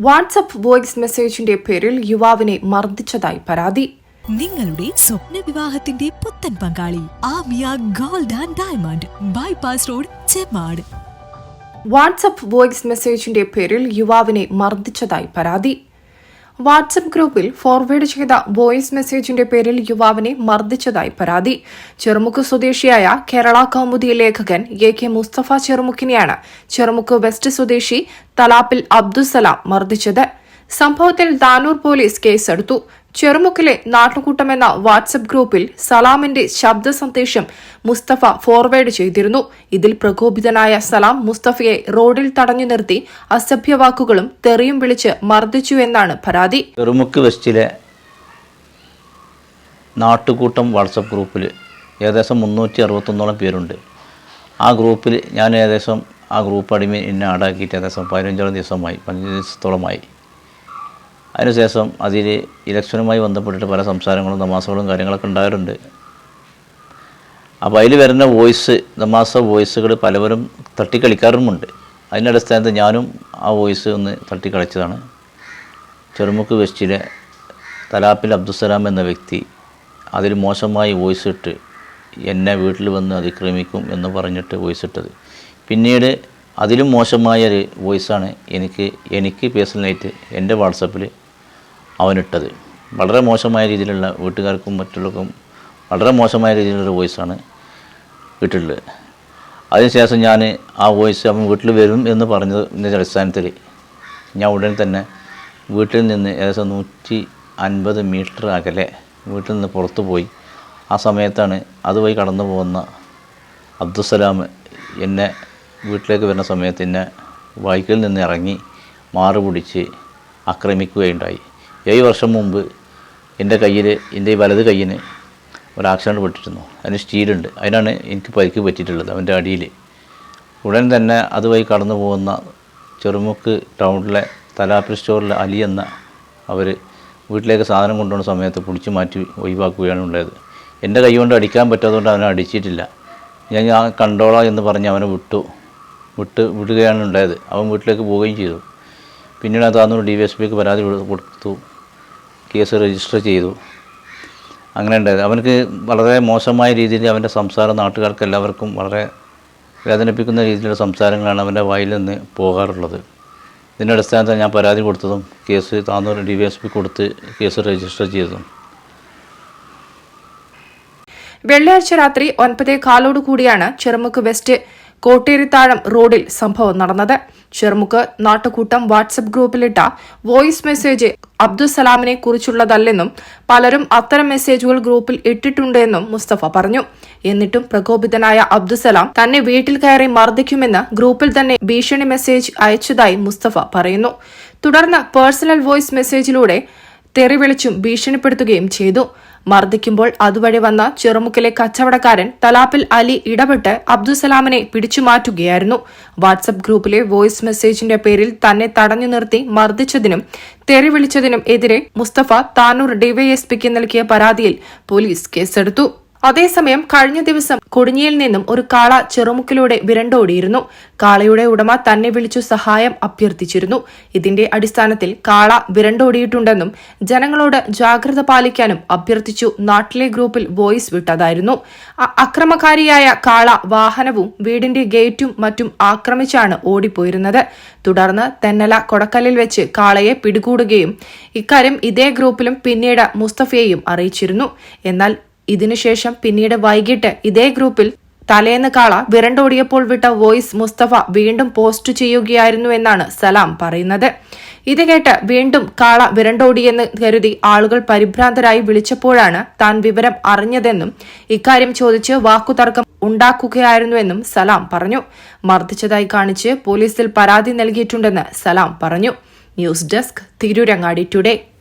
WhatsApp voice മെസ്സേജിന്റെ പേരിൽ യുവാവിനെ മർദ്ദിച്ചതായി പരാതി. നിങ്ങളുടെ സ്വപ്ന വിവാഹത്തിന്റെ പുത്തൻ പങ്കാളി Amiya gold and diamond bypass road Chemmad WhatsApp voice മെസ്സേജിന്റെ പേരിൽ യുവാവിനെ മർദ്ദിച്ചതായി പരാതി. വാട്സപ്പ് ഗ്രൂപ്പിൽ ഫോർവേഡ് ചെയ്ത വോയിസ് മെസ്സേജിന്റെ പേരിൽ യുവാവിനെ മർദ്ദിച്ചതായി പരാതി. ചെറുമുക്ക് സ്വദേശിയായ കേരള കൗമുദി ലേഖകൻ എ കെ മുസ്തഫ ചെറുമുക്കിനെയാണ് ചെറുമുക്ക് വെസ്റ്റ് സ്വദേശി തലാപ്പിൽ അബ്ദുസലാം മർദ്ദിച്ചത്. സംഭവത്തിൽ ദാനൂർ പോലീസ് കേസെടുത്തു. ചെറുമുക്കിലെ നാട്ടുകൂട്ടം എന്ന വാട്സപ്പ് ഗ്രൂപ്പിൽ സലാമിന്റെ ശബ്ദ സന്ദേശം മുസ്തഫ ഫോർവേഡ് ചെയ്തിരുന്നു. ഇതിൽ പ്രകോപിതനായ സലാം മുസ്തഫയെ റോഡിൽ തടഞ്ഞു നിർത്തി അസഭ്യവാക്കുകളും തെറിയും വിളിച്ച് മർദ്ദിച്ചു എന്നാണ് പരാതി. ചെറുമുക്ക് വെസ്റ്റിലെ നാട്ടുകൂട്ടം വാട്സപ്പ് ഗ്രൂപ്പിൽ ഏകദേശം മുന്നൂറ്റി അറുപത്തൊന്നോളം പേരുണ്ട്. ആ ഗ്രൂപ്പിൽ ഞാൻ ഏകദേശം ആ ഗ്രൂപ്പ് അടിമ എന്നെ ആടാക്കിയിട്ട് ഏകദേശം പതിനഞ്ചോളം ദിവസമായി പതിനഞ്ച് ദിവസത്തോളമായി. അതിനുശേഷം അതിൽ ഇലക്ഷനുമായി ബന്ധപ്പെട്ടിട്ട് പല സംസാരങ്ങളും തമാസകളും കാര്യങ്ങളൊക്കെ ഉണ്ടായിട്ടുണ്ട്. അപ്പോൾ അതിൽ വരുന്ന വോയിസ് തമാസ വോയിസുകൾ പലവരും തട്ടിക്കളിക്കാറുമുണ്ട്. അതിന്റെ അടിസ്ഥാനത്തിൽ ഞാനും ആ വോയിസ് ഒന്ന് തട്ടിക്കളിച്ചതാണ്. ചെറുമുക്ക് വെസ്റ്റിലെ തലാപ്പിൽ അബ്ദുസലാം എന്ന വ്യക്തി അതിൽ മോശമായി വോയിസ് ഇട്ട് എന്നെ വീട്ടിൽ വന്ന് അതിക്രമിക്കും എന്ന് പറഞ്ഞിട്ട് വോയിസ് ഇട്ടത്. പിന്നീട് അതിലും മോശമായ ഒരു വോയിസാണ് എനിക്ക് എനിക്ക് പേഴ്സണലായിട്ട് എന്റെ വാട്സപ്പിൽ അവനിട്ടത്. വളരെ മോശമായ രീതിയിലുള്ള വീട്ടുകാർക്കും മറ്റുള്ളവർക്കും വളരെ മോശമായ രീതിയിലുള്ള വോയിസാണ് ഇട്ടിട്ടുള്ളത്. അതിനുശേഷം ഞാൻ ആ വോയിസ് അവൻ വീട്ടിൽ വരും എന്ന് പറഞ്ഞതിന്റെ അടിസ്ഥാനത്തിൽ ഞാൻ ഉടൻ തന്നെ വീട്ടിൽ നിന്ന് ഏകദേശം നൂറ്റി അൻപത് മീറ്റർ അകലെ വീട്ടിൽ നിന്ന് പുറത്തു പോയി. ആ സമയത്താണ് അതുവഴി കടന്നു പോകുന്ന അബ്ദുസലാം എന്നെ വീട്ടിലേക്ക് വരുന്ന സമയത്ത് എന്നെ ബൈക്കിൽ നിന്ന് ഇറങ്ങി മാറുപിടിച്ച് ആക്രമിക്കുകയുണ്ടായി. ഏഴ് വർഷം മുമ്പ് എന്റെ കയ്യിൽ എന്റെ ഈ വലത് കയ്യിന് ഒരു ആക്സിഡന്റ് പെട്ടിരുന്നു അതിന് സ്റ്റീലുണ്ട് അതിനാണ് എനിക്ക് പരിക്ക് പറ്റിയിട്ടുള്ളത് അവന്റെ അടിയിൽ. ഉടൻ തന്നെ അതുവഴി കടന്നു പോകുന്ന ചെറുമുക്ക് ടൗണിലെ തലാപ്പിൽ സ്റ്റോറിലെ അലി എന്ന അവർ വീട്ടിലേക്ക് സാധനം കൊണ്ടുപോകുന്ന സമയത്ത് പിടിച്ചു മാറ്റി ഒഴിവാക്കുകയാണ് ഉണ്ടായത് എന്റെ കൈ കൊണ്ട് അടിക്കാൻ പറ്റാത്തതുകൊണ്ട് അവനെ അടിച്ചിട്ടില്ല. ഞാൻ ഞാൻ കണ്ടോളാം എന്ന് പറഞ്ഞ് അവനെ വിട്ടു. വിട്ട് വിടുകയാണ് ഉണ്ടായത് അവൻ വീട്ടിലേക്ക് പോവുകയും ചെയ്തു. പിന്നീട് അതാന്നൂർ ഡി വി എസ് പിക്ക് പരാതി കൊടു- കൊടുത്തു. കേസ് രജിസ്റ്റർ ചെയ്തു. അങ്ങനെ ഉണ്ടായത്. അവനക്ക് വളരെ മോശമായ രീതിയിൽ അവന്റെ സംസാരം നാട്ടുകാർക്ക് എല്ലാവർക്കും വളരെ വേദനിപ്പിക്കുന്ന രീതിയിലുള്ള സംസാരങ്ങളാണ് അവന്റെ വായിൽ നിന്ന് പോകാറുള്ളത്. ഇതിന്റെ അടിസ്ഥാനത്തിൽ ഞാൻ പരാതി കൊടുത്തതും case Tanur D V S P കൊടുത്ത് കേസ് രജിസ്റ്റർ ചെയ്തതും. വെള്ളിയാഴ്ച രാത്രി ഒൻപതേ കാലോട് കൂടിയാണ് ചെറുമുക്ക് വെസ്റ്റ് കോട്ടേരിത്താഴം റോഡിൽ സംഭവം നടന്നത്. ചെറുമുക്ക് നാട്ടുകൂട്ടം വാട്സപ്പ് ഗ്രൂപ്പിലിട്ട വോയിസ് മെസ്സേജ് അബ്ദുസലാമിനെ കുറിച്ചുള്ളതല്ലെന്നും പലരും അത്തരം മെസ്സേജുകൾ ഗ്രൂപ്പിൽ ഇട്ടിട്ടുണ്ടെന്നും മുസ്തഫ പറഞ്ഞു. എന്നിട്ടും പ്രകോപിതനായ അബ്ദുസലാം തന്നെ വീട്ടിൽ കയറി മർദ്ദിക്കുമെന്ന് ഗ്രൂപ്പിൽ തന്നെ ഭീഷണി മെസ്സേജ് അയച്ചതായി മുസ്തഫ പറയുന്നു. തുടർന്ന് പേഴ്സണൽ വോയിസ് മെസ്സേജിലൂടെ തെറിവിളിച്ചും ഭീഷണിപ്പെടുത്തുകയും ചെയ്തു. മർദ്ദിക്കുമ്പോൾ അതുവഴി വന്ന ചെറുമുക്കിലെ കച്ചവടക്കാരൻ തലാപ്പിൽ അലി ഇടപെട്ട് അബ്ദുസലാമിനെ പിടിച്ചുമാറ്റുകയായിരുന്നു വാട്സപ്പ് ഗ്രൂപ്പിലെ വോയിസ് മെസ്സേജിന്റെ പേരിൽ തന്നെ തടഞ്ഞു നിർത്തി മർദ്ദിച്ചതിനും തെറിവിളിച്ചതിനും എതിരെ മുസ്തഫ താനൂർ ഡിവൈഎസ്പിക്ക് നൽകിയ പരാതിയിൽ പോലീസ് കേസെടുത്തു. അതേസമയം കഴിഞ്ഞ ദിവസം കൊടിഞ്ഞിയിൽ നിന്നും ഒരു കാള ചെറുമുക്കിലൂടെ വിരണ്ടോടിയിരുന്നു. കാളയുടെ ഉടമ തന്നെ വിളിച്ചു സഹായം അഭ്യർത്ഥിച്ചിരുന്നു. ഇതിന്റെ അടിസ്ഥാനത്തിൽ കാള വിരണ്ടോടിയിട്ടുണ്ടെന്നും ജനങ്ങളോട് ജാഗ്രത പാലിക്കാനും അഭ്യർത്ഥിച്ചു നാട്ടിലെ ഗ്രൂപ്പിൽ വോയിസ് വിട്ടതായിരുന്നു. അക്രമകാരിയായ കാള വാഹനവും വീടിന്റെ ഗേറ്റും മറ്റും ആക്രമിച്ചാണ് ഓടിപ്പോയിരുന്നത്. തുടർന്ന് തെന്നല കൊടക്കല്ലിൽ വെച്ച് കാളയെ പിടികൂടുകയും ഇക്കാര്യം ഇതേ ഗ്രൂപ്പിലും പിന്നീട് മുസ്തഫയെയും അറിയിച്ചിരുന്നു. എന്നാൽ ഇതിനുശേഷം പിന്നീട് വൈകിട്ട് ഇതേ ഗ്രൂപ്പിൽ തലേന്ന് കാള വിരണ്ടോടിയപ്പോൾ വിട്ട വോയിസ് മുസ്തഫ വീണ്ടും പോസ്റ്റ് ചെയ്യുകയായിരുന്നു എന്നാണ് സലാം പറയുന്നത്. ഇത് കേട്ട് വീണ്ടും കാള വിരണ്ടോടിയെന്ന് കരുതി ആളുകൾ പരിഭ്രാന്തരായി വിളിച്ചപ്പോഴാണ് താൻ വിവരം അറിഞ്ഞതെന്നും ഇക്കാര്യം ചോദിച്ച് വാക്കുതർക്കം ഉണ്ടാക്കുകയായിരുന്നുവെന്നും സലാം പറഞ്ഞു. മർദ്ദിച്ചതായി കാണിച്ച് പോലീസിൽ പരാതി നൽകിയിട്ടുണ്ടെന്ന് സലാം പറഞ്ഞു. News desk Tirurangadi today.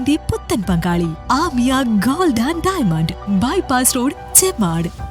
വിവാഹത്തിന്റെ പുത്തൻ പങ്കാളി Amiya gold and diamond. Bypass road Chemmad.